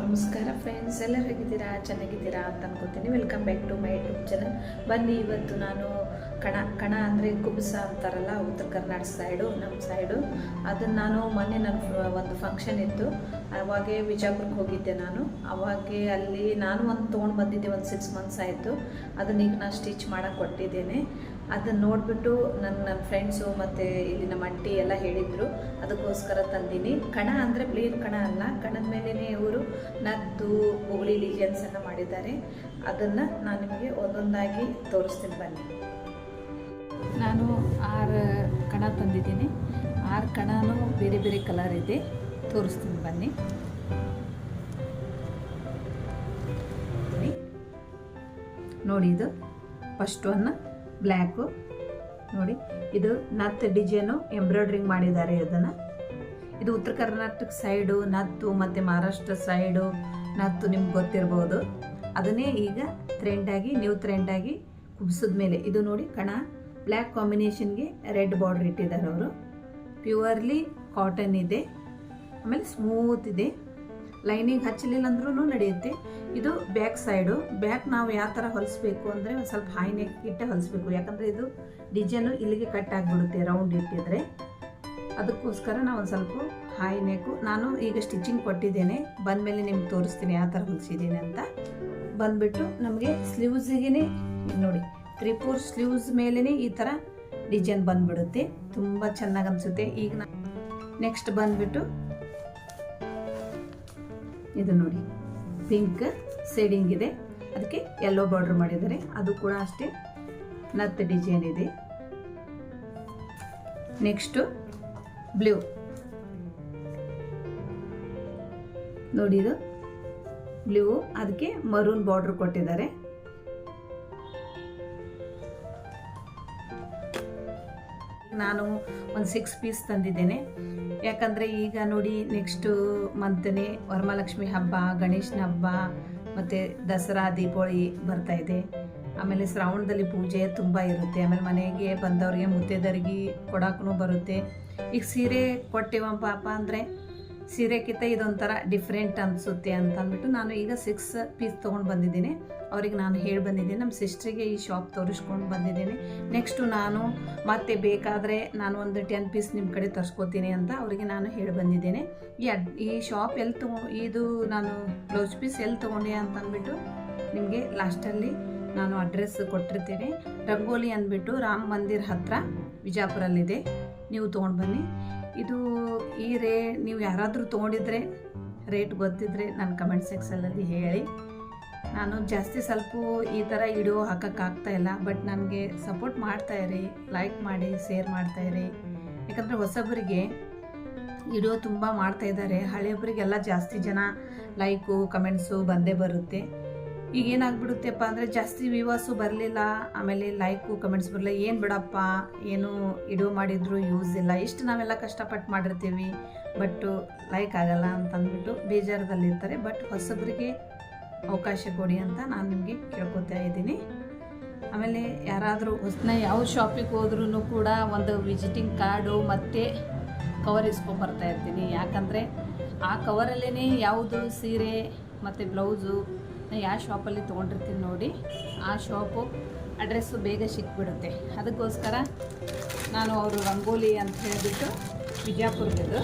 ನಮಸ್ಕಾರ ಫ್ರೆಂಡ್ಸ್ ಎಲ್ಲರೂ ಹೇಗಿದ್ದೀರಾ ಚೆನ್ನಾಗಿದ್ದೀರಾ ಅಂತ ಅನ್ಕೋತೀನಿ. Welcome back to my YouTube channel ಬನ್ನಿ, ಇವತ್ತು ನಾನು ಕಣ ಕಣ ಅಂದರೆ ಕುಬ್ಸ ಅಂತಾರಲ್ಲ, ಉತ್ತರ ಕರ್ನಾಟಕ ಸೈಡು ನಮ್ಮ ಸೈಡು ಅದನ್ನು ನಾನು ಮೊನ್ನೆ ನನ್ನ ಒಂದು ಫಂಕ್ಷನ್ ಇತ್ತು. ಅವಾಗೆ ವಿಜಾಪುರಕ್ಕೆ ಹೋಗಿದ್ದೆ ನಾನು. ಅವಾಗೆ ಅಲ್ಲಿ ನಾನು ಒಂದು ತೊಗೊಂಡು ಬಂದಿದ್ದೆ ಒಂದು ಸಿಕ್ಸ್ ಮಂತ್ಸ್ ಆಯಿತು. ಅದನ್ನ ಈಗ ನಾನು ಸ್ಟಿಚ್ ಮಾಡೋಕ್ಕೆ ಕೊಟ್ಟಿದ್ದೇನೆ. ಅದನ್ನು ನೋಡಿಬಿಟ್ಟು ನನ್ನ ನನ್ನ ಫ್ರೆಂಡ್ಸು ಮತ್ತು ಇಲ್ಲಿ ನಮ್ಮ ಅಂಟಿ ಎಲ್ಲ ಹೇಳಿದರು, ಅದಕ್ಕೋಸ್ಕರ ತಂದೀನಿ. ಕಣ ಅಂದರೆ ಪ್ಲೇನ್ ಕಣ ಅಲ್ಲ, ಕಣದ ಮೇಲೇ ಇವರು ನದ್ದು ಉಗುಳಿ ಡಿಸೈನ್ಸನ್ನು ಮಾಡಿದ್ದಾರೆ. ಅದನ್ನು ನಾನು ನಿಮಗೆ ಒಂದೊಂದಾಗಿ ತೋರಿಸ್ತೀನಿ ಬನ್ನಿ. ನಾನು ಆರು ಕಣ ತಂದಿದ್ದೀನಿ. ಆರು ಕಣನೂ ಬೇರೆ ಬೇರೆ ಕಲರ್ ಇದೆ. ತೋರಿಸ್ತೀನಿ, ಬನ್ನಿ. ನೋಡಿ ಇದು ಫಸ್ಟ್ ಒನ್, ಬ್ಲ್ಯಾಕು. ನೋಡಿ, ಇದು ನತ್ ಡಿಸೈನು ಎಂಬ್ರಾಯ್ಡ್ರಿಂಗ್ ಮಾಡಿದ್ದಾರೆ ಇದನ್ನು. ಇದು ಉತ್ತರ ಕರ್ನಾಟಕ ಸೈಡು, ನತ್ತು ಮತ್ತು ಮಹಾರಾಷ್ಟ್ರ ಸೈಡು, ನತ್ತು ನಿಮ್ಗೆ ಗೊತ್ತಿರ್ಬೋದು. ಅದನ್ನೇ ಈಗ ಟ್ರೆಂಡಾಗಿ ನ್ಯೂ ಟ್ರೆಂಡಾಗಿ ಕುಬ್ಸಿದ ಮೇಲೆ. ಇದು ನೋಡಿ ಕಣ, ಬ್ಲ್ಯಾಕ್ ಕಾಂಬಿನೇಷನ್ಗೆ ರೆಡ್ ಬಾರ್ಡರ್ ಇಟ್ಟಿದ್ದಾರೆ ಅವರು. ಪ್ಯೂರ್ಲಿ ಕಾಟನ್ ಇದೆ. ಆಮೇಲೆ ಸ್ಮೂತ್ ಇದೆ. ಲೈನಿಂಗ್ ಹಚ್ಚಲಿಲ್ಲ ಅಂದ್ರೂ ನಡೆಯುತ್ತೆ. ಇದು ಬ್ಯಾಕ್ ಸೈಡು ಬ್ಯಾಕ್ ನಾವು ಯಾವ ಥರ ಹೊಲಿಸ್ಬೇಕು ಅಂದರೆ ಒಂದು ಸ್ವಲ್ಪ ಹೈ ನೆಕ್ ಇಟ್ಟೆ ಹೊಲಿಸ್ಬೇಕು. ಯಾಕಂದರೆ ಇದು ಡಿಸೈನು ಇಲ್ಲಿಗೆ ಕಟ್ ಆಗಿಬಿಡುತ್ತೆ ರೌಂಡ್ ಇಟ್ಟಿದ್ರೆ. ಅದಕ್ಕೋಸ್ಕರ ನಾವು ಒಂದು ಸ್ವಲ್ಪ ಹೈ ನೆಕ್ಕು ನಾನು ಈಗ ಸ್ಟಿಚಿಂಗ್ ಕೊಟ್ಟಿದ್ದೇನೆ. ಬಂದಮೇಲೆ ನಿಮ್ಗೆ ತೋರಿಸ್ತೀನಿ ಯಾವ ಥರ ಹೊಲಿಸಿದ್ದೀನಿ ಅಂತ. ಬಂದ್ಬಿಟ್ಟು ನಮಗೆ ಸ್ಲೀವ್ಸಿಗೆ ನೋಡಿ ತ್ರೀ ಫೋರ್ ಸ್ಲೀವ್ಸ್ ಮೇಲೇ ಈ ಥರ ಡಿಸೈನ್ ಬಂದುಬಿಡುತ್ತೆ. ತುಂಬ ಚೆನ್ನಾಗಿ ಅನಿಸುತ್ತೆ. ಈಗ ನಾ ನೆಕ್ಸ್ಟ್ ಬಂದ್ಬಿಟ್ಟು ಇದು ನೋಡಿ. ಪಿಂಕ್ ಸೇಡಿಂಗ್ ಇದೆ. ಅದಕ್ಕೆ ಯೆಲ್ಲೋ ಬಾರ್ಡರ್ ಮಾಡಿದ್ದಾರೆ. ಅದು ಕೂಡ ಅಷ್ಟೇ. ನತ್ ಡಿಸೈನ್ ಇದೆ. ನೆಕ್ಸ್ಟು ಬ್ಲೂ ನೋಡಿ ಇದು. ಬ್ಲೂ ಅದಕ್ಕೆ ಮರೂನ್ ಬಾರ್ಡರ್ ಕೊಟ್ಟಿದ್ದಾರೆ. ನಾನು ಒಂದು ಸಿಕ್ಸ್ ಪೀಸ್ ತಂದಿದ್ದೇನೆ. ಯಾಕಂದರೆ ಈಗ ನೋಡಿ ನೆಕ್ಸ್ಟು ಮಂತ್ನೇ ವರಮಹಾಲಕ್ಷ್ಮಿ ಹಬ್ಬ, ಗಣೇಶನ ಹಬ್ಬ, ಮತ್ತು ದಸರಾ, ದೀಪಾವಳಿ ಬರ್ತಾ ಇದೆ. ಆಮೇಲೆ ಶ್ರಾವಣದಲ್ಲಿ ಪೂಜೆ ತುಂಬ ಇರುತ್ತೆ. ಆಮೇಲೆ ಮನೆಗೆ ಬಂದವರಿಗೆ ಮುತ್ತೈದರಿಗೆ ಕೊಡೋಕ್ಕೂ ಬರುತ್ತೆ. ಈಗ ಸೀರೆ ಕೊಟ್ಟಿವ ಪಾಪ ಅಂದರೆ ಸೀರೆಕ್ಕಿಂತ ಇದೊಂಥರ ಡಿಫ್ರೆಂಟ್ ಅನಿಸುತ್ತೆ ಅಂತ ಅಂದ್ಬಿಟ್ಟು ನಾನು ಈಗ ಸಿಕ್ಸ್ ಪೀಸ್ ತೊಗೊಂಡು ಬಂದಿದ್ದೀನಿ. ಅವ್ರಿಗೆ ನಾನು ಹೇಳಿ ಬಂದಿದ್ದೀನಿ. ನಮ್ಮ ಸಿಸ್ಟ್ರಿಗೆ ಈ ಶಾಪ್ ತೋರಿಸ್ಕೊಂಡು ಬಂದಿದ್ದೀನಿ. ನೆಕ್ಸ್ಟು ನಾನು ಮತ್ತೆ ಬೇಕಾದರೆ ನಾನು ಒಂದು ಟೆನ್ ಪೀಸ್ ನಿಮ್ಮ ಕಡೆ ತರಿಸ್ಕೋತೀನಿ ಅಂತ ಅವರಿಗೆ ನಾನು ಹೇಳಿ ಬಂದಿದ್ದೇನೆ. ಈ ಅಡ್, ಈ ಶಾಪ್ ಎಲ್ಲಿ ತಗೊ, ಇದು ನಾನು ಬ್ಲೌಸ್ ಪೀಸ್ ಎಲ್ಲಿ ತೊಗೊಂಡೆ ಅಂತ ಅಂದ್ಬಿಟ್ಟು ನಿಮಗೆ ಲಾಸ್ಟಲ್ಲಿ ನಾನು ಅಡ್ರೆಸ್ ಕೊಟ್ಟಿರ್ತೀನಿ. ರಂಗೋಲಿ ಅಂದ್ಬಿಟ್ಟು ರಾಮ ಮಂದಿರ್ ಹತ್ರ ವಿಜಾಪುರಲ್ಲಿದೆ. ನೀವು ತೊಗೊಂಡು ಬನ್ನಿ. ಇದು ಈ ರೇ, ನೀವು ಯಾರಾದರೂ ತೊಗೊಂಡಿದ್ರೆ ರೇಟ್ ಗೊತ್ತಿದ್ರೆ ನನ್ನ ಕಮೆಂಟ್ ಸೆಕ್ಷನಲ್ಲಿ ಹೇಳಿ. ನಾನು ಜಾಸ್ತಿ ಸ್ವಲ್ಪ ಈ ಥರ ವಿಡಿಯೋ ಹಾಕೋಕ್ಕಾಗ್ತಾ ಇಲ್ಲ, ಬಟ್ ನನಗೆ ಸಪೋರ್ಟ್ ಮಾಡ್ತಾ ಇರಿ, ಲೈಕ್ ಮಾಡಿ, ಶೇರ್ ಇರಿ. ಯಾಕಂದರೆ ಹೊಸಬರಿಗೆ ವಿಡಿಯೋ ತುಂಬ ಮಾಡ್ತಾ ಇದ್ದಾರೆ. ಹಳೆಯೊಬ್ಬರಿಗೆಲ್ಲ ಜಾಸ್ತಿ ಜನ ಲೈಕು, ಕಮೆಂಟ್ಸು ಬಂದೇ ಬರುತ್ತೆ. ಈಗ ಏನಾಗ್ಬಿಡುತ್ತೆಪ್ಪ ಅಂದರೆ ಜಾಸ್ತಿ ವಿವಾಸು ಬರಲಿಲ್ಲ, ಆಮೇಲೆ ಲೈಕು ಕಮೆಂಟ್ಸ್ ಬರಲಿಲ್ಲ, ಏನು ಬಿಡಪ್ಪ, ಏನು ಇಡೋ ಮಾಡಿದ್ರು ಯೂಸ್ ಇಲ್ಲ, ಇಷ್ಟು ನಾವೆಲ್ಲ ಕಷ್ಟಪಟ್ಟು ಮಾಡಿರ್ತೀವಿ ಬಟ್ ಲೈಕ್ ಆಗಲ್ಲ ಅಂತಂದ್ಬಿಟ್ಟು ಬೇಜಾರದಲ್ಲಿರ್ತಾರೆ ಬಟ್ ಹೊಸಬ್ರಿಗೆ ಅವಕಾಶ ಕೊಡಿ ಅಂತ ನಾನು ನಿಮಗೆ ಕೇಳ್ಕೊತಾ ಇದ್ದೀನಿ. ಆಮೇಲೆ ಯಾರಾದರೂ ಹೊಸನ ಯಾವ ಶಾಪಿಗೆ ಹೋದ್ರೂ ಕೂಡ ಒಂದು ವಿಸಿಟಿಂಗ್ ಕಾರ್ಡು ಮತ್ತು ಕವರ್ ಇಸ್ಕೊಂಬರ್ತಾ ಇರ್ತೀನಿ. ಯಾಕಂದರೆ ಆ ಕವರಲ್ಲೇ ಯಾವುದು ಸೀರೆ ಮತ್ತು ಬ್ಲೌಸು ಯಾವ ಶಾಪಲ್ಲಿ ತೊಗೊಂಡಿರ್ತೀನಿ ನೋಡಿ, ಆ ಶಾಪು ಅಡ್ರೆಸ್ಸು ಬೇಗ ಸಿಕ್ಬಿಡುತ್ತೆ. ಅದಕ್ಕೋಸ್ಕರ ನಾನು ಅವರು ರಂಗೋಲಿ ಅಂತ ಹೇಳಿಬಿಟ್ಟು ವಿಜಯಪುರದ್ದು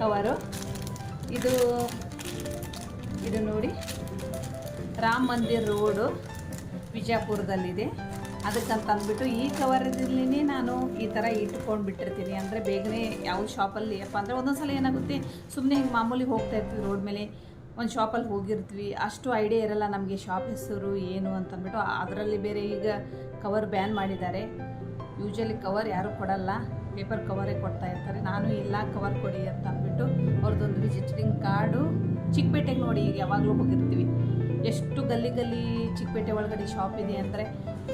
ಕವರು ಇದು ಇದು ನೋಡಿ, ರಾಮ ಮಂದಿರ್ ರೋಡು ವಿಜಯಪುರದಲ್ಲಿದೆ. ಅದಕ್ಕಂತ ಅಂದ್ಬಿಟ್ಟು ಈ ಕವರದಲ್ಲಿ ನಾನು ಈ ಥರ ಇಟ್ಕೊಂಡು ಬಿಟ್ಟಿರ್ತೀನಿ. ಅಂದರೆ ಬೇಗನೆ ಯಾವ ಶಾಪಲ್ಲಿ ಅಪ್ಪ ಅಂದರೆ ಒಂದೊಂದು ಸಲ ಏನಾಗುತ್ತೆ ಸುಮ್ಮನೆ ಹಿಂಗೆ ಮಾಮೂಲಿ ಹೋಗ್ತಾ ಇರ್ತೀವಿ ರೋಡ್ ಮೇಲೆ. ಒಂದು ಶಾಪಲ್ಲಿ ಹೋಗಿರ್ತೀವಿ. ಅಷ್ಟು ಐಡಿಯಾ ಇರಲ್ಲ ನಮಗೆ ಶಾಪ್ ಹೆಸರು, ಏನು ಅಂತಂದ್ಬಿಟ್ಟು. ಅದರಲ್ಲಿ ಬೇರೆ ಈಗ ಕವರ್ ಬ್ಯಾನ್ ಮಾಡಿದ್ದಾರೆ. ಯೂಶಲಿ ಕವರ್ ಯಾರೂ ಕೊಡಲ್ಲ. ಪೇಪರ್ ಕವರೇ ಕೊಡ್ತಾ ಇರ್ತಾರೆ. ನಾನು ಇಲ್ಲ ಕವರ್ ಕೊಡಿ ಅಂತ ಅಂದ್ಬಿಟ್ಟು ಅವ್ರದ್ದೊಂದು ವಿಸಿಟಿಂಗ್ ಕಾರ್ಡು ಚಿಕ್ಕಪೇಟೆಗೆ ನೋಡಿ ಈಗ ಯಾವಾಗಲೂ ಹೋಗಿರ್ತೀವಿ. ಎಷ್ಟು ಗಲ್ಲಿ ಗಲ್ಲಿ ಚಿಕ್ಕಪೇಟೆ ಒಳಗಡೆ ಶಾಪ್ ಇದೆ ಅಂದರೆ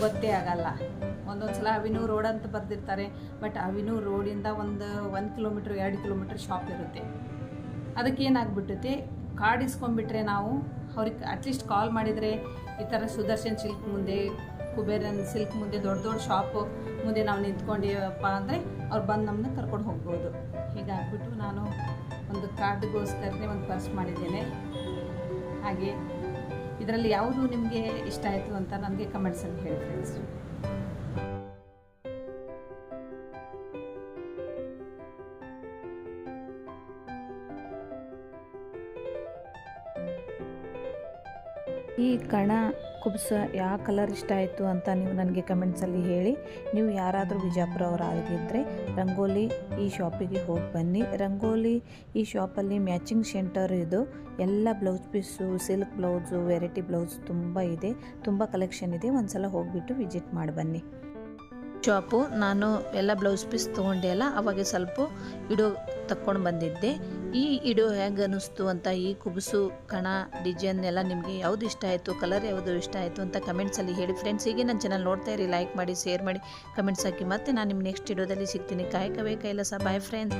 ಗೊತ್ತೇ ಆಗಲ್ಲ. ಒಂದೊಂದು ಸಲ ಅವಿನೂ ರೋಡ್ ಅಂತ ಬರ್ದಿರ್ತಾರೆ. ಬಟ್ ಅವಿನೂ ರೋಡಿಂದ ಒಂದು ಒಂದು ಕಿಲೋಮೀಟ್ರ್ ಎರಡು ಕಿಲೋಮೀಟ್ರ್ ಶಾಪ್ ಇರುತ್ತೆ. ಅದಕ್ಕೆ ಏನಾಗ್ಬಿಟ್ಟೈತೆ ಕಾರ್ಡ್ ಇಸ್ಕೊಂಡ್ಬಿಟ್ರೆ ನಾವು ಅವ್ರಿಗೆ ಅಟ್ಲೀಸ್ಟ್ ಕಾಲ್ ಮಾಡಿದರೆ ಈ ಥರ ಸುದರ್ಶನ್ ಸಿಲ್ಕ್ ಮುಂದೆ, ಕುಬೇರನ್ ಸಿಲ್ಕ್ ಮುಂದೆ, ದೊಡ್ಡ ದೊಡ್ಡ ಶಾಪು ಮುಂದೆ ನಾವು ನಿಂತ್ಕೊಂಡಿವಪ್ಪ ಅಂದರೆ ಅವ್ರು ಬಂದು ನಮ್ಮನ್ನ ಕರ್ಕೊಂಡು ಹೋಗ್ಬೋದು. ಹೀಗಾಗ್ಬಿಟ್ಟು ನಾನು ಒಂದು ಕಾರ್ಡ್ಗೋಸ್ಕರನೇ ಒಂದು ಪರ್ಸ್ ಮಾಡಿದ್ದೇನೆ. ಹಾಗೆ ಇದರಲ್ಲಿ ಯಾವುದು ನಿಮಗೆ ಇಷ್ಟ ಆಯಿತು ಅಂತ ನನಗೆ ಕಮೆಂಟ್ಸಲ್ಲಿ ಹೇಳಿ ಫ್ರೆಂಡ್ಸ್ ಈ ಕಣ ಕುಬ್ಸ ಯಾವ ಕಲರ್ ಇಷ್ಟ ಆಯಿತು ಅಂತ ನೀವು ನನಗೆ ಕಮೆಂಟ್ಸಲ್ಲಿ ಹೇಳಿ. ನೀವು ಯಾರಾದರೂ ಬಿಜಾಪುರವರಾಗಿದ್ದರೆ ರಂಗೋಲಿ ಈ ಶಾಪಿಗೆ ಹೋಗಿ ಬನ್ನಿ. ರಂಗೋಲಿ ಈ ಶಾಪಲ್ಲಿ ಮ್ಯಾಚಿಂಗ್ ಸೆಂಟರ್ ಇದು. ಎಲ್ಲ blouse piece silk blouse variety blouse ತುಂಬ ಇದೆ. ತುಂಬ ಕಲೆಕ್ಷನ್ ಇದೆ. ಒಂದು ಸಲ ಹೋಗಿಬಿಟ್ಟು ವಿಸಿಟ್ ಮಾಡಿ ಬನ್ನಿ. ಶಾಪು ನಾನು ಎಲ್ಲ ಬ್ಲೌಸ್ ಪೀಸ್ ತೊಗೊಂಡೆ ಅಲ್ಲ, ಅವಾಗ ಸ್ವಲ್ಪ ಇಡೋ ತಕ್ಕೊಂಡು ಬಂದಿದ್ದೆ. ಈ ಇಡೋ ಹೇಗೆ ಅನ್ನಿಸ್ತು ಅಂತ, ಈ ಕುಬುಸು ಕಣ ಡಿಜೈನ್ ಎಲ್ಲ ನಿಮಗೆ ಯಾವುದು ಇಷ್ಟ ಆಯಿತು, ಕಲರ್ ಯಾವುದು ಇಷ್ಟ ಆಯಿತು ಅಂತ ಕಮೆಂಟ್ಸಲ್ಲಿ ಹೇಳಿ ಫ್ರೆಂಡ್ಸ್ ಹೀಗೆ ನನ್ನ ಚಾನಲ್ ನೋಡ್ತಾ ಇರಿ ಲೈಕ್ ಮಾಡಿ ಶೇರ್ ಮಾಡಿ ಕಮೆಂಟ್ಸ್ ಹಾಕಿ ಮತ್ತೆ ನಾನು ನಿಮ್ಮ ನೆಕ್ಸ್ಟ್ ಇಡೋದಲ್ಲಿ ಸಿಗ್ತೀನಿ. ಕಾಯಕವೇ ಕೈಲಸ ಬಾಯ್ ಫ್ರೆಂಡ್ಸ್